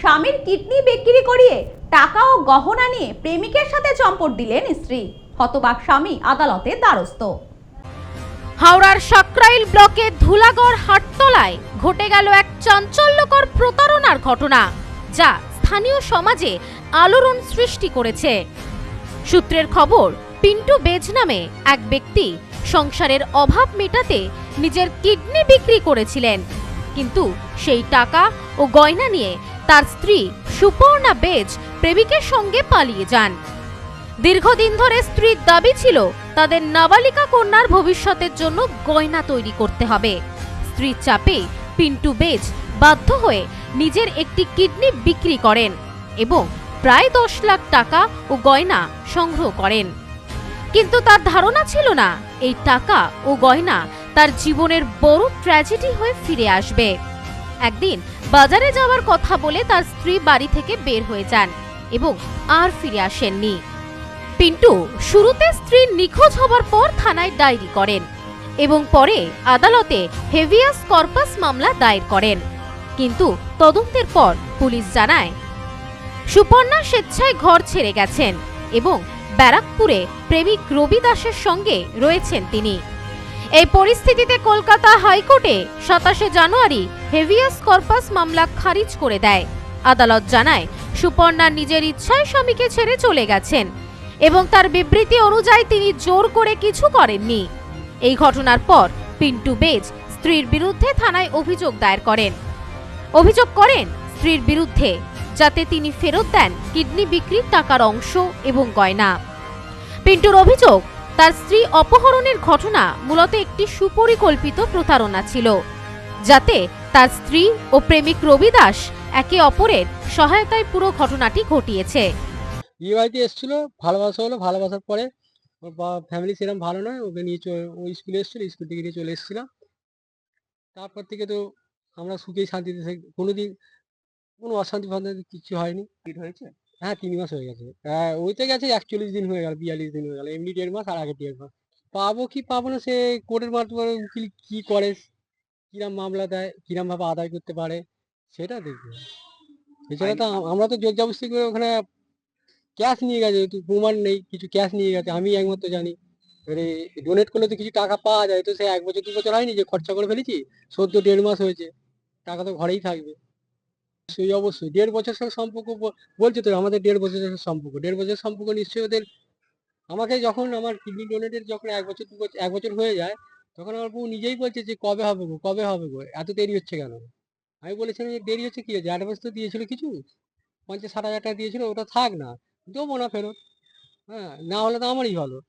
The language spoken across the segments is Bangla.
স্বামীর কিডনি বিক্রি করিয়ে টাকা ও গহনা নিয়ে প্রেমিকের সাথে চম্পট দিলেন স্ত্রী। হতবাক স্বামী আদালতে দ্বারস্থ। হাওড়ার সাকরাইল ব্লকের ধুলাগড় হাটতলায় ঘটে গেল এক চাঞ্চল্যকর প্রতারণার ঘটনা, যা স্থানীয় সমাজে আলোড়ন সৃষ্টি করেছে। সূত্রের খবর, পিন্টু বেজ নামে এক ব্যক্তি সংসারের অভাব মেটাতে নিজের কিডনি বিক্রি করেছিলেন। কিন্তু সেই টাকা ও গয়না নিয়ে তার স্ত্রী সুপর্ণা বেজ প্রেমিকের সঙ্গে পালিয়ে যান। দীর্ঘদিন ধরে স্ত্রীর দাবি ছিল, তাদের নাবালিকা কন্যার ভবিষ্যতের জন্য গয়না তৈরি করতে হবে। স্ত্রীর চাপে পিন্টু বেজ বাধ্য হয়ে নিজের একটি কিডনি বিক্রি করেন এবং প্রায় দশ লাখ টাকা ও গয়না সংগ্রহ করেন। কিন্তু তার ধারণা ছিল না, এই টাকা ও গয়না তার জীবনের বড় ট্র্যাজেডি হয়ে ফিরে আসবে। একদিন বাজারে যাওয়ার কথা বলে তার স্ত্রী বাড়ি থেকে বের হয়ে যান এবং আর ফিরে আসেননি। পিন্টু শুরুতে স্ত্রী নিখোঁজ হবার পর থানায় ডায়েরি করেন এবং পরে আদালতে হেভিয়াস কর্পাস মামলা দায়ের করেন। কিন্তু তদন্তের পর পুলিশ জানায়, সুপর্ণা স্বেচ্ছায় ঘর ছেড়ে গেছেন এবং ব্যারাকপুরে প্রেমিক রবি দাসের সঙ্গে রয়েছেন তিনি। এই পরিস্থিতিতে কলকাতা হাইকোর্টে সাতাশে জানুয়ারি হেভিয়াস কর্পাস মামলা খারিজ করে দেয়। আদালত জানায় সুপর্ণা নিজের ইচ্ছায় স্বামীকে ছেড়ে চলে গেছেন এবং তার বিবৃতি অনুযায়ী তিনি জোর করে কিছু করেননি। এই ঘটনার পর পিন্টু বেজ স্ত্রীর বিরুদ্ধে থানায় অভিযোগ দায়ের করেন। অভিযোগ করেন, স্ত্রীর বিরুদ্ধে, যাতে তিনি ফেরত দেন কিডনি বিক্রির টাকার অংশ এবং গয়না। পিন্টুর অভিযোগ, তার স্ত্রী অপহরণের ঘটনা মূলত একটি সুপরিকল্পিত প্রতারণা ছিল, যাতে তার স্ত্রী ও প্রেমিক রবি দাস একে অপরের সহায়তায় পুরো ঘটনাটি ঘটিয়েছে। বিয়ে বাড়িতে এসেছিল ভালোবাসা হলো ভালোবাসার পরে ওর ফ্যামিলি সেরকম ভালো নয় ওকে নিয়ে চ- ও স্কুলে এসেছিল স্কুল থেকে নিয়ে চলে এসেছিলাম তারপর থেকে তো আমরা সুখে শান্তিতে থাকি কোনোদিন কোনো অশান্তি ফান্তি কিছু হয়নি। হয়েছে? হ্যাঁ তিন মাস হয়ে গেছে। হ্যাঁ ওইতে গেছে একচল্লিশ দিন হয়ে গেল বিয়াল্লিশ দিন হয়ে গেল এমনি দেড় মাস আর আগে দেড় মাস। পাবো কি পাবো না সে কোর্টের মাধ্যমে উকিল কি করে? কিরাম মামলা দেয় কিরাম ভাবে আদায় করতে পারে সেটা দেখবে। এছাড়া তো আমরা তো জোর জবরদস্তি করে ওখানে ক্যাশ নিয়ে গেছে প্রমাণ নেই কিছু ক্যাশ নিয়ে গেছে আমি একমাত্র জানি। এবারে ডোনেট করলে তো কিছু টাকা পাওয়া যায় তো সে এক বছর দু বছর হয়নি যে খরচা করে ফেলেছি সদ্য দেড় মাস হয়েছে টাকা তো ঘরেই থাকবে। সেই অবশ্যই দেড় বছর সঙ্গে সম্পর্ক বলছে তো আমাদের দেড় বছরের সম্পর্ক দেড় বছর সম্পর্ক নিশ্চয়ই ওদের আমাকে যখন আমার কিডনি ডোনেটের যখন এক বছর দু বছর এক বছর হয়ে যায় তখন আমার বউ নিজেই বলছে যে কবে হবে গো? কবে হবে গো? এত দেরি হচ্ছে কেন? আমি বলেছিলাম যে দেরি হচ্ছে কি? হয়েছে অ্যাডভান্স তো দিয়েছিল কিছু? পঞ্চাশ ষাট হাজার টাকা দিয়েছিল ওটা থাক না। দেবো না ফেরত। হ্যাঁ না হলে তো আমারই ভালো।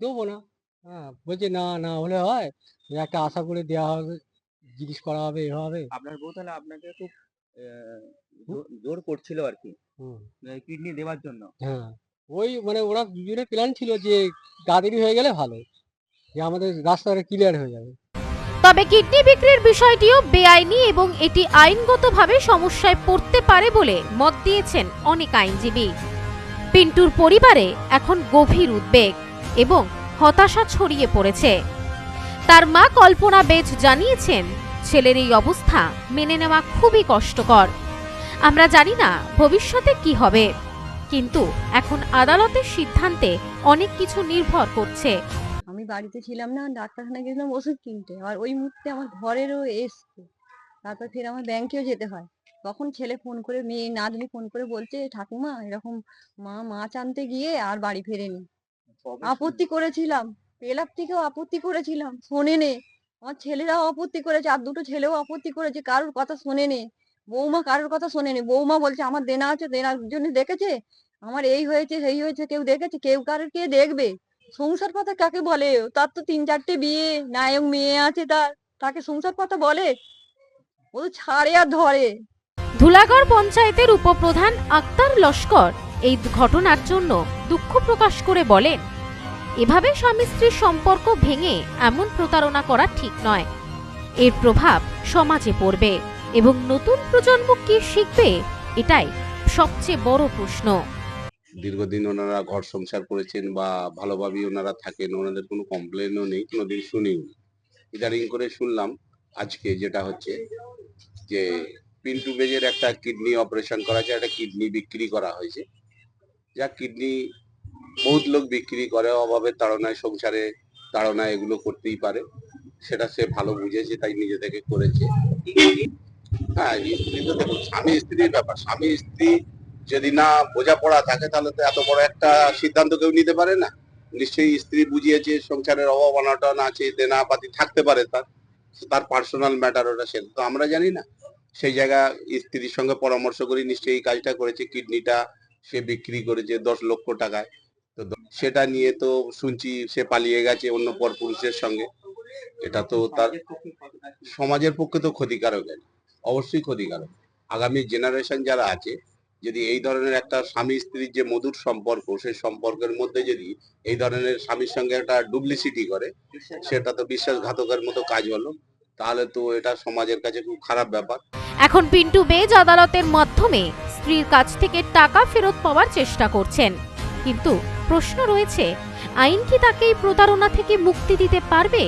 দেবো না। হ্যাঁ বলছে না না হলে হয়। একটা আশা করে দেওয়া হবে জিজ্ঞেস করা হবে এ হবে। আপনার বউ তাহলে আপনাকে খুব জোর- করছিল আর কি। হুম। কিডনি দেওয়ার জন্য। হ্যাঁ। ওই মানে ওরা দুজনের প্ল্যান ছিল যে তাড়াতাড়ি হয়ে গেলে ভালো। যে আমাদের রাস্তাটা ক্লিয়ার হয়ে যাবে। তবে কিডনি বিক্রির বিষয়টিও বেআইনি এবং এটি আইনগতভাবে সমস্যায় পড়তে পারে বলে মত দিয়েছেন অনেক আইনজীবী। পিন্টুর পরিবারে এখন গভীর উদ্বেগ এবং হতাশা ছড়িয়ে পড়েছে। তার মা কল্পনা বেজ জানিয়েছেন, ছেলের এই অবস্থা মেনে নেওয়া খুবই কষ্টকর। আমরা জানি না ভবিষ্যতে কি হবে। কিন্তু এখন আদালতের সিদ্ধান্তে অনেক কিছু নির্ভর করছে। আমি বাড়িতে ছিলাম না ডাক্তারখানায় গেছিলাম ওষুধ কিনতে। আর ওই মুহূর্তে আমার ঘরেরও এসছে। তারপর ফের আমার ব্যাংকেও যেতে হয়। তখন ছেলে ফোন করে মেয়ে নাতনি ফোন করে বলছে ঠাকুমা এরকম মা মাছ আনতে গিয়ে আর বাড়ি ফেরেনি। আপত্তি করেছিলাম। পেলাপ থেকেও আপত্তি করেছিলাম শোনেনে। আমার ছেলেরাও আপত্তি করেছে আর দুটো ছেলেও আপত্তি করেছে কারোর কথা শোনে নে বৌমা কারোর কথা শোনেনি। বৌমা বলছে আমার দেনা আছে দেনার জন্য দেখেছে? আমার এই হয়েছে সেই হয়েছে কেউ দেখেছে? কেউ কারোর কে দেখবে? সংসার কথা কাকে বলে? তার তো তিন চারটে বিয়ে নায়ক মেয়ে আছে তার। তাকে সংসার কথা বলে? ও তো ছাড়ে আর ধরে। ধুলাগড় পঞ্চায়েতের উপপ্রধান আক্তার লস্কর এই ঘটনার জন্য দুঃখ প্রকাশ করে বলেন, এভাবে স্বামী স্ত্রীর সম্পর্ক ভেঙে এমন প্রতারণা করা ঠিক নয়। এর প্রভাব সমাজে পড়বে এবং নতুন প্রজন্ম কি শিখবে এটাই সবচেয়ে বড় প্রশ্ন। দীর্ঘদিন ওনারা ঘর সংসার করেছেন বা ভালোভাবেই ওনারা থাকেন, ওনাদের কোনো কমপ্লেনও নেই, কোনোদিন শুনিও ইদারিং করে শুনলাম আজকে যেটা হচ্ছে যে পিন্টু বেজের একটা কিডনি অপারেশন করা হয়েছে, একটা কিডনি বিক্রি করা হয়েছে। যা কিডনি বহুত লোক বিক্রি করে, অভাবে তাড়নায় সংসারে তাড়নায় এগুলো করতেই পারে। সেটা সে ভালো বুঝেছে, তাই নিজে থেকে করেছে। হ্যাঁ স্ত্রী তো দেখুন, স্বামী স্ত্রীর ব্যাপার, স্বামী স্ত্রী যদি না বোঝাপড়া থাকে, তাহলে তো এত বড় একটা সিদ্ধান্ত কেউ নিতে পারে না। নিশ্চয়ই স্ত্রী বুঝিয়েছে, সংসারের অভাব, অনটন আছে, দেনাপাতি থাকতে পারে তার তার পার্সোনাল ম্যাটার ওটা সেটা তো আমরা জানি না। সেই জায়গা স্ত্রীর সঙ্গে পরামর্শ করে, নিশ্চয়ই কাজটা করেছে, কিডনিটা সে বিক্রি করেছে দশ লক্ষ টাকায়। তো সেটা নিয়ে তো শুনছি সে পালিয়ে গেছে অন্য পর পুরুষের সঙ্গে। এটা তো তার সমাজের পক্ষে তো ক্ষতিকারক। অবশ্যই ক্ষতিকারক। আগামী জেনারেশন যারা আছে যদি এই ধরনের একটা স্বামী স্ত্রীর যে মধুর সম্পর্ক সেই সম্পর্কের মধ্যে যদি এই ধরনের স্বামীর সঙ্গে একটা ডুপ্লিসিটি করে সেটা তো বিশ্বাসঘাতকের মতো কাজ হলো। তাহলে তো এটা সমাজের কাছে খুব খারাপ ব্যাপার। এখন পিন্টু বেজ আদালতের মাধ্যমে স্ত্রীর কাছ থেকে টাকা ফেরত পাওয়ার চেষ্টা করছেন। কিন্তু প্রশ্ন রয়েছে আইন কি তাকে এই প্রতারণা থেকে মুক্তি দিতে পারবে?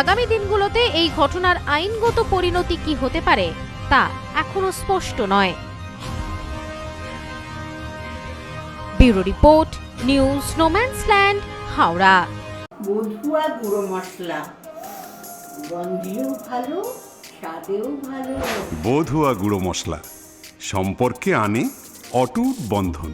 আগামী দিনগুলোতে এই ঘটনার আইনগত পরিণতি কি হতে পারে তা এখনও স্পষ্ট নয়। Bureau report news no man's land Howrah. বধুয়া গুঁড়ো মশলা। গন্ধেও ভালো স্বাদেও ভালো। বধুয়া গুঁড়ো মশলা। সম্পর্কে আনে অটুট বন্ধন।